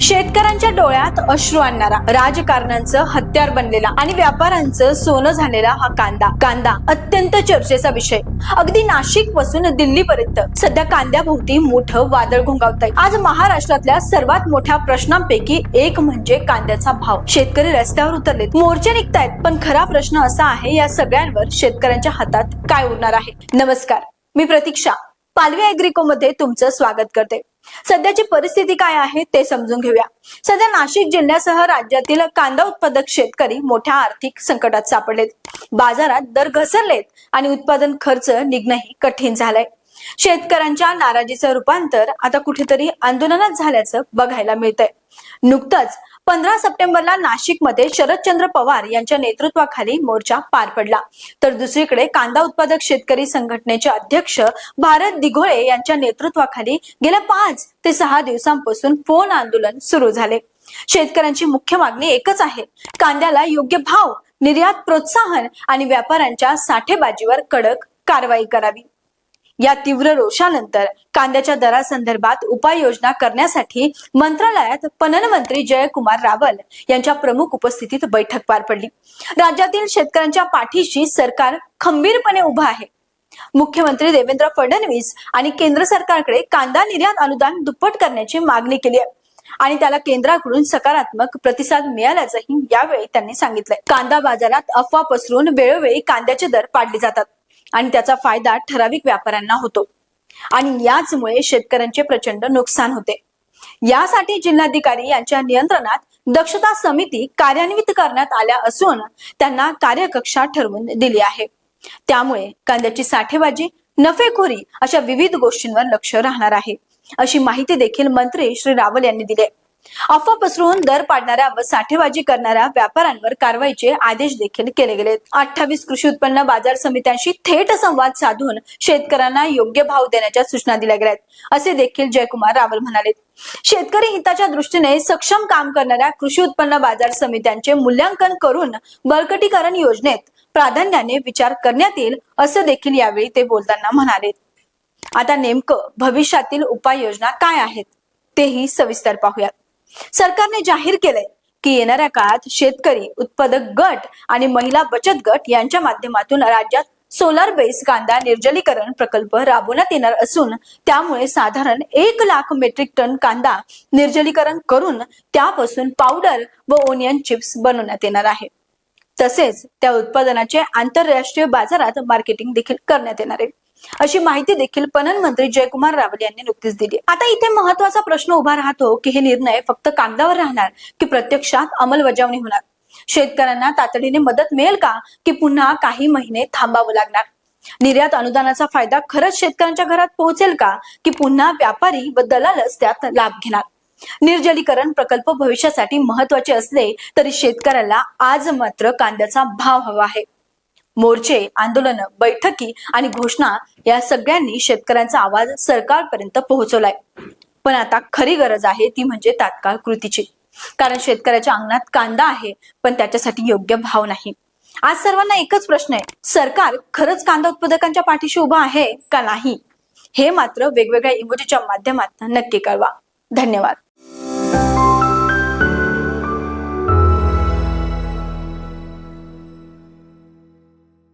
शेतकऱ्यांच्या डोळ्यात अश्रू आणणारा राजकारणांचं हत्यार बनलेला आणि व्यापाऱ्यांचं सोनं झालेला हा कांदा. कांदा अत्यंत चर्चेचा विषय. अगदी नाशिकपासून दिल्ली पर्यंत सध्या कांद्याभोवती मोठं वादळ घोंगावत आहे आज महाराष्ट्रातल्या सर्वात मोठ्या प्रश्नांपैकी एक म्हणजे कांद्याचा भाव. शेतकरी रस्त्यावर उतरलेत. मोर्चे निघतायत पण खरा प्रश्न असा आहे या सगळ्यांवर शेतकऱ्यांच्या हातात काय उरणार आहे? नमस्कार. मी प्रतीक्षा. पालवी अॅग्रिको मध्ये तुमचं स्वागत करते. सध्याची परिस्थिती काय आहे ते समजून घेऊया. सध्या नाशिक जिल्ह्यासह राज्यातील कांदा उत्पादक शेतकरी मोठ्या आर्थिक संकटात सापडलेत. बाजारात दर घसरलेत आणि उत्पादन खर्च निघणंही कठीण झालंय. शेतकऱ्यांच्या नाराजीचं रूपांतर आता कुठेतरी आंदोलनात झाल्याचं बघायला मिळतंय. नुकतंच पंधरा सप्टेंबरला नाशिकमध्ये शरदचंद्र पवार यांच्या नेतृत्वाखाली मोर्चा पार पडला. तर दुसरीकडे कांदा उत्पादक शेतकरी संघटनेचे अध्यक्ष भारत दिघोळे यांच्या नेतृत्वाखाली गेल्या पाच ते सहा दिवसांपासून फोन आंदोलन सुरू झाले. शेतकऱ्यांची मुख्य मागणी एकच आहे. कांद्याला योग्य भाव निर्यात प्रोत्साहन आणि व्यापाऱ्यांच्या साठेबाजीवर कडक कारवाई करावी. या तीव्र रोषानंतर कांद्याच्या दरासंदर्भात उपाययोजना करण्यासाठी मंत्रालयात पणन मंत्री जयकुमार रावल यांच्या प्रमुख उपस्थितीत बैठक पार पडली. राज्यातील शेतकऱ्यांच्या पाठीशी सरकार खंबीरपणे उभं आहे. मुख्यमंत्री देवेंद्र फडणवीस आणि केंद्र सरकारकडे कांदा निर्यात अनुदान दुप्पट करण्याची मागणी केली आहे. आणि त्याला केंद्राकडून सकारात्मक प्रतिसाद मिळाल्याचंही यावेळी त्यांनी सांगितलंय. कांदा बाजारात अफवा पसरून वेळोवेळी कांद्याचे दर पाडले जातात. आणि त्याचा फायदा ठराविक व्यापाऱ्यांना होतो. आणि याचमुळे शेतकऱ्यांचे प्रचंड नुकसान होते. यासाठी जिल्हाधिकारी यांच्या नियंत्रणात दक्षता समिती कार्यान्वित करण्यात आल्या असून त्यांना कार्यकक्षा ठरवून दिली आहे. त्यामुळे कांद्याची साठेबाजी नफेखोरी अशा विविध गोष्टींवर लक्ष राहणार आहे. अशी माहिती देखील मंत्री श्री रावल यांनी दिली अफवा पसरवून दर पाडणाऱ्या व साठेबाजी करणाऱ्या व्यापाऱ्यांवर कारवाईचे आदेश देखील केले गेले अठ्ठावीस कृषी उत्पन्न बाजार समित्यांशी थेट संवाद साधून शेतकऱ्यांना योग्य भाव देण्याच्या सूचना दिल्या गेल्या आहेत असे देखील जयकुमार रावल म्हणाले. शेतकरी हिताच्या दृष्टीने सक्षम काम करणाऱ्या कृषी उत्पन्न बाजार समित्यांचे मूल्यांकन करून बळकटीकरण योजनेत प्राधान्याने विचार करण्यात येईल असं देखील यावेळी ते बोलताना म्हणाले. आता नेमकं भविष्यातील उपाययोजना काय आहेत तेही सविस्तर पाहूयात. सरकारने जाहीर केलंय की येणाऱ्या काळात शेतकरी उत्पादक गट आणि महिला बचत गट यांच्या माध्यमातून राज्यात सोलार बेस कांदा निर्जलीकरण प्रकल्प राबवण्यात येणार असून त्यामुळे साधारण एक लाख मेट्रिक टन कांदा निर्जलीकरण करून त्यापासून पावडर व ओनियन चिप्स बनवण्यात येणार आहे. तसेच त्या उत्पादनाचे आंतरराष्ट्रीय बाजारात मार्केटिंग देखील करण्यात येणार आहे. अशी माहिती देखील पणन मंत्री जयकुमार रावल यांनी नुकतीच दिली आता इथे महत्त्वाचा प्रश्न उभा राहतो की हे निर्णय फक्त कागदावर राहणार की प्रत्यक्षात अंमलबजावणी होणार? शेतकऱ्यांना तातडीने मदत मिळेल का की पुन्हा काही महिने थांबावं लागणार? निर्यात अनुदानाचा फायदा खरंच शेतकऱ्यांच्या घरात पोहोचेल का की पुन्हा व्यापारी व दलालच त्यात लाभ घेणार? निर्जलीकरण प्रकल्प भविष्यासाठी महत्त्वाचे असले तरी शेतकऱ्याला आज मात्र कांद्याचा भाव हवा आहे. मोर्चे आंदोलन बैठकी आणि घोषणा या सगळ्यांनी शेतकऱ्यांचा आवाज सरकारपर्यंत पोहोचवलाय. पण आता खरी गरज आहे ती म्हणजे तात्काळ कृतीची. कारण शेतकऱ्याच्या अंगणात कांदा आहे पण त्याच्यासाठी योग्य भाव नाही. आज सर्वांना एकच प्रश्न आहे सरकार खरंच कांदा उत्पादकांच्या पाठीशी उभा आहे का नाही? हे मात्र वेगवेगळ्या इमोजीच्या माध्यमातून नक्की कळवा. धन्यवाद.